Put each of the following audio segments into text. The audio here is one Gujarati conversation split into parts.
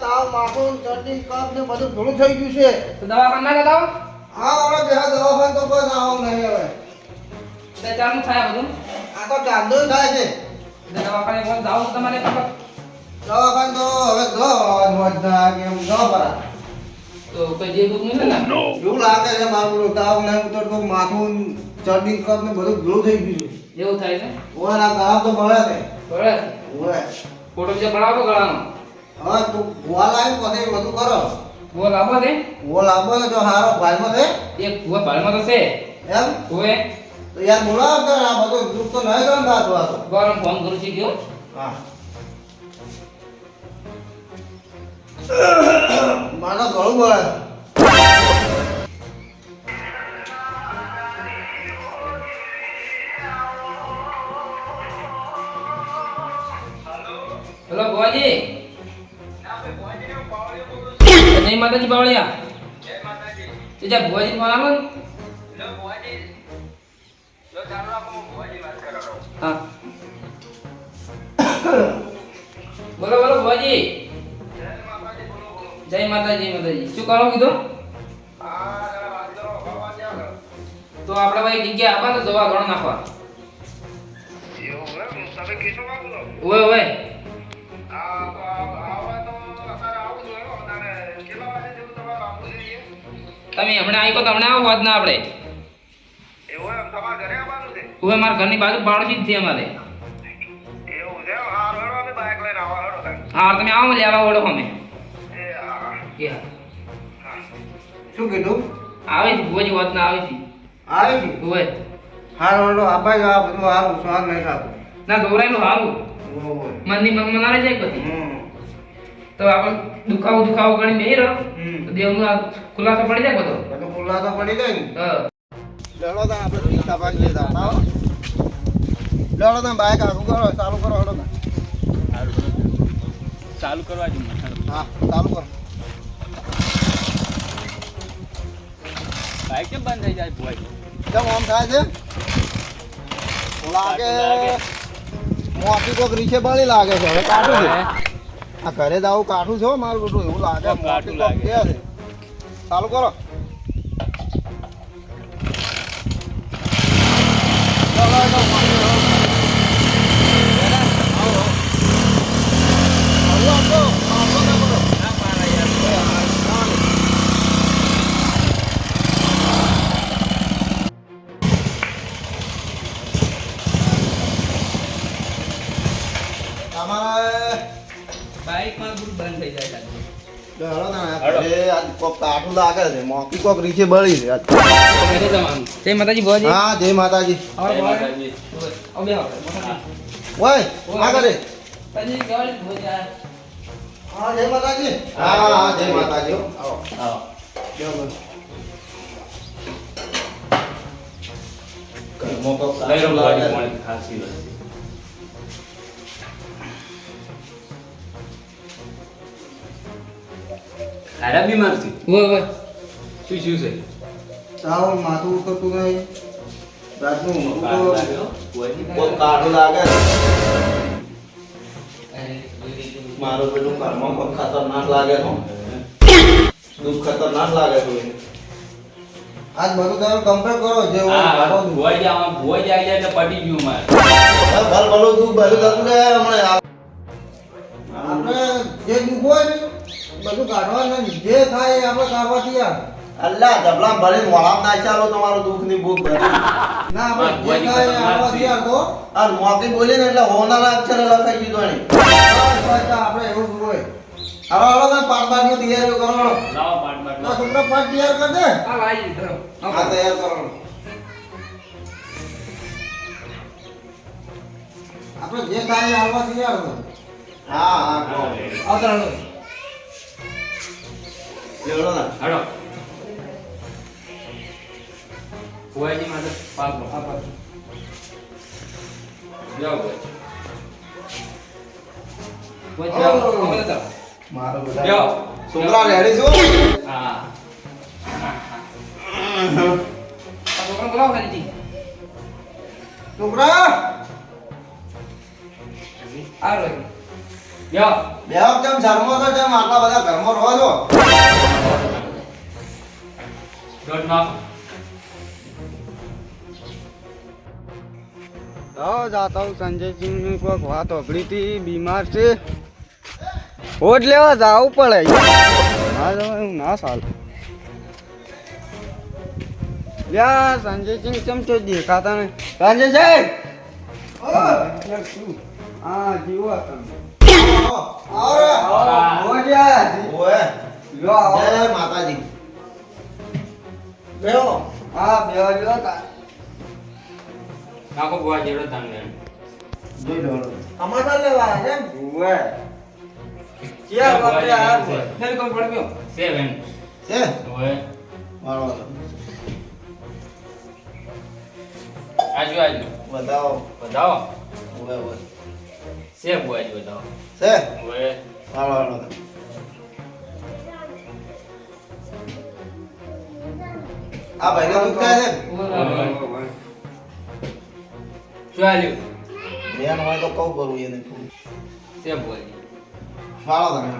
તાવ માખું ચટણી કપ ને બધું થોડું થઈ ગયું છે. તો દવાખાને ના જતા હો? હા હવે બે દવાખાને તો કોઈ આવું નહીં હવે. બે ચારનું થાય આ બધું. આ તો ચાંદો થાય છે. દવાખાને કોણ જાવું તમારે ખબર તો હવે જો વધતા કે એમ જો તો કોઈ જે દુઃખ નહીં ને? એવું લાગે છે મારું પેલું તાવ નહીં ઉતરતું માથું ચટણી કપ ને બધું ભૂલું થઈ ગયું છે. એવું થાય ને આ તાવ તો મળે છે. બરાબર ઓય ફોટો બીજો પડાવો ગળાનો. હા તું ગોવા લાવી પછી બધું કરો. ગોવા આપો દે ગોવા લાવો ને જો હારો ભાઈમાં છે? એ ગોવા ભાડમાં તો છે. એમ? ભૂવે? તો યાર બોલાવો તો આ બધું દુઃખ તો નહીં ગયો આ તો. ગરમ ફોન કરું છું ગયો હા. મારો ગળું બોલે જય માતાજી બાવળિયા તે જા ભુવાજી ફોન આલો ને હા બોલો બોલો ભુવાજી જય માતાજી જય માતાજી શું કરો કીધું તો આપણે ભાઈ જગ્યા આપવા ને દવા ગણ નાખવા ઓય ઓય તમે હમણાં આવી તો હમણાં આવો વાત ના આપણે. હું મારા ઘરની બાજુ પાડોશી જ છે અમારે. હા તમે. આવો લેવા ઓળો અમે. શું કીધું? આવે છે ભોજ વાત ના આવે છે આવે છે હોય હારો ઓળો આપા જ આ બધું હારું સ્વાદ નહીં ખાતું ના દોરાયેલું હારું. મનની મન મનારે જાય પછી. હમ. તો આપણે દુખાવો દુખાવો ગણી બેહી રહો. તો દેવનું આ ખુલાસો પડી જાય બધો. બધું ખુલ્લા પડી જાય ને? હા. લેડો તા આપણે પીતા ભાગી લેતા. હતા હો. તા બાઈક આગું કરો ચાલુ કરો હડો તા. ચાલુ કરવા જોઈએ હા ચાલુ કરો. બાઈક કેમ બંધ થઈ જાય ભાઈ કેમ આમ થાય છે? લાગે. મોટી કોક રીચે બળી લાગે છે. હવે કાઠું છે. આ ઘરે દાવું કાઠું છે મારું બધું. એવું લાગે કાઠું લાગે. ચાલુ કરો. ચાલો, આજ કોક કાઠું લાગે છે મોકી કોક રીચે બળી છે આજ. જય માતાજી ભુવાજી હા જય માતાજી. ઓય, આવો બેહો આપણે, મોટા ઓય આ કરે. પછી કહેવાય ને ભુવાજી આ હા જય માતાજી. હા હા જય માતાજી. આવો આવો. કોક લઈ લો લાગે. પાણી ખાંસી ખારા બીમાર છે? ઓય ઓય શું શું છે? તાવ માથું ઉતરતું નહીં. રાતનું ઊંઘું લાગે હો, ભુવાજી. કોક કાઠું લાગે. મારું પેલું ઘરમાં કોક ખતરનાક લાગે છે દુઃખ ખતરનાક લાગે છે આજ બધું તમે કમ્પ્લેટ કરો જે હોય જાય આવી જાય એટલે પટી ગયું મારે. ભલ ભલું દુઃખ બધું થતું હમણાં. આ- આપણે જે દુઃખ હોય ને બધું કાઢવાનું જે થાય આપણે કાઢવા તૈયાર. અલ્લા જબલા ભરીને વળામ ના ચાલો તમારું દુઃખની ભૂખ ભરી. ના આપણે જે થાય આપણે તૈયાર તો. અને મોતી બોલી ને એટલે હોનારા અક્ષરે લખાઈ દીધો બસ, આપણે એવું હોય. હવે કરો. લાવો ના તૈયાર કર દે. આ હા તૈયાર કરો. આપણે જે થાય આવવા તૈયાર હા હા. લેવડો ના પાક આ પાછું. જાઓ. છોકરા રેડી છો? હા. આ બોલાવો ખાલી છોકરા! આ રહ્યો. લ્યો બે કેમ શરમો તો કેમ આટલા બધા ઘરમાં રહો છો દોઢ નાખો તો જાતા હું સંજયસિંહની કોઈક વાત હોભળી હતી બીમાર છે. હોજ લેવા જાવું પડે. ના જવાય હું ના સાલ લ્યા સંજયસિંહ કેમ તો દેખાતા ને સંજયસિંહ! જીવો તમે. આવો રે. જય માતાજી. બેહો. હા બેહો લ્યો તા. નાખો ભુવા જેડો તમને. જોઈ લો સમાચાર લેવા છે ઉવે. ક્યાં બાપરે આ? ફેર કોણ પડ્યો? સેવન. છે? ઓય મારો. આજુ આજુ. બતાવો બતાવો ઓએ ઓએ સે ભુવાજી બતાવો છે? ઓય મારો મારો આ ભાઈને દુઃખ થાય છે શું આલ્યું બેન હોય તો કહું કરું એને. થોડું સે ભુવાજી ફાળો તમે.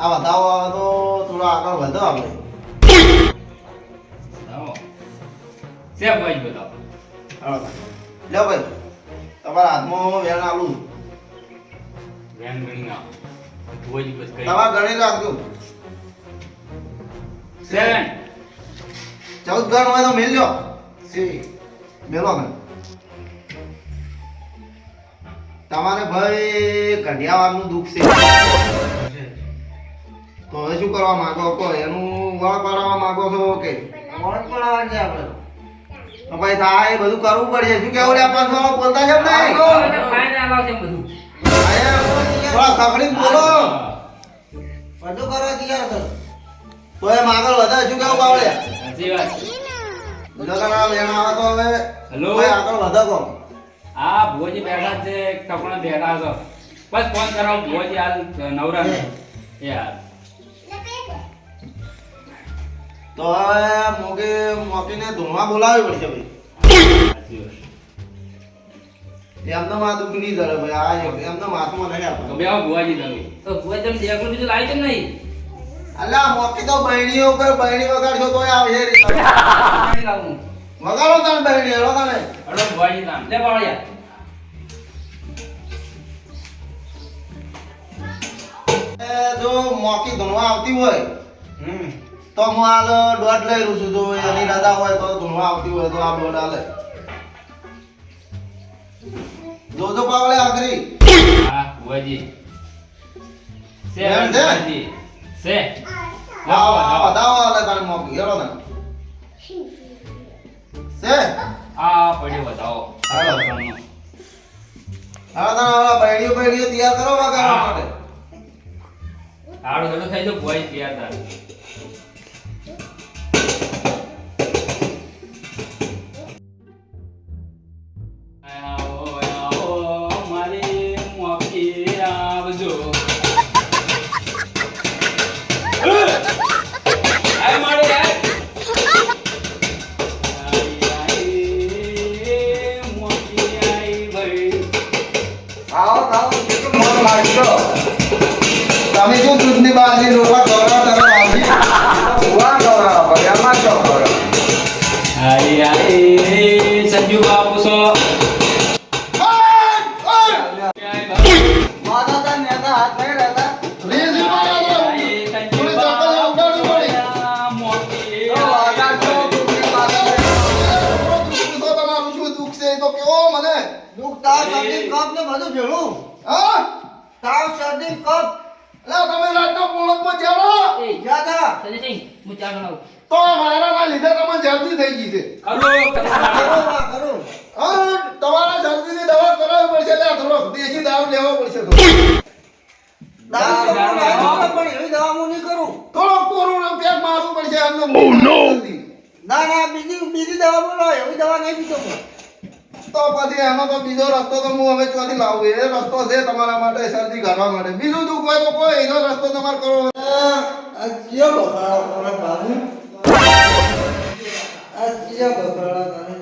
આ બતાવો આવે તો થોડો આગળ વધો આપણે. બતાવો સે ભુવાજી બતાવો લ્યો ભાઈ તમારા હાથમાં વેણ આલું ધ્યાન ગણી ના ભુવાજી બસ કઈ તમારે ગણી રાખજો. સેવન. ચૌદ ગણ હોય તો મેલ લ્યો. સી. મેલો ને તમારે ભાઈ કઢિયાવાળનું દુઃખ છે. તો હવે શું કરવા માંગો કહો એનું વળ પાડવા માંગો છો કે? વળ પાડવા છે આપણે. ભાઈ થાય એ બધું કરવું પડશે. શું કેવું રે વાળો બોલતા કેમ નહીં? બધું. થોડા ખખડીને બોલો. બધું કરવા તૈયાર કરો. તો એમ આગળ વધારે શું કેવું બાવળે સાચી વાત. જગના વેણ આવે તો હવે હેલો. આગળ વધો કહો આ ભુવાજી બેઠા છે કપડા બેઠા છો. બસ ફોન કરાવો ભુવાજી હાલ નવરા. એ તો હવે મોગે મોકીને ધૂણવા બોલાવી પડશે ભાઈ. સાચી માથું એમને નહીં ધરે ભાઈ. આ એમને હાથમાં નહીં તો આપવાનું બેહો ભુવાજી તમે. તો ભુવા તમે દેખલું બીજું લાવી કેમ નહીં? અલ્યા મોકી તો બહેણી ઉપર બહેણી વગાડશો તો આવશે વગાડો તાન બહેણી હેલો તાને અડો ભુવાજી તાન લે બાળિયા જો મોકી ધૂણવા આવતી હોય તો હું હાલ દોઢ લઈ રહ્યું છું. જો એની રજા હોય તો ધૂણવા આવતી હોય તો આ દોઢ હાલે. જોજો પાવળે આખરી. હા ભુવાજી સે બેન છે? આવો આવો. દાવો હાલે તને મોકી હેડો તને છે આ પડ્યો બતાવો હાલો. ત્રણનો. હવે તને હવે બહેણીઓ બહેણીઓ તૈયાર કરો વગાડવા. માટે હાડું હેડો થઈ જાઓ ભુવાજી તૈયાર થાય તો તો મને દુઃખ તાવ શરદી કફ ને બધું ભેળું. હા? તાવ શરદી કફ એટલે તમે રાતના પોળકમાં જેલો એ જાતા સંજયસિંહ હું ચા બનાવું. તો મારાના લીધે તમે જલ્દી થઈ ગઈ છે. હલો. કરું હા તમારા જલ્દીની દવા કરાવવી પડશે એટલે થોડો દેશી દારૂ લેવો પડશે થોડો દારૂ પણ દારૂ. લાવ્યો પણ એવી દવા હું નહીં કરું. થોડો કોરોના પેક મારવું પડશે એમને ના ના બીજી બીજી દવા બોલો એવી દવા નહીં પીતો હું. તો પછી એનો તો બીજો રસ્તો તો હું હવે ચોથી લાવું? એ રસ્તો છે તમારા માટે, શરદી કાઢવા માટે. બીજું દુઃખ હોય તો કોઈ એનો રસ્તો તમારે કરો કયો બફાળો કરે બાબુ આ બફાળો કરે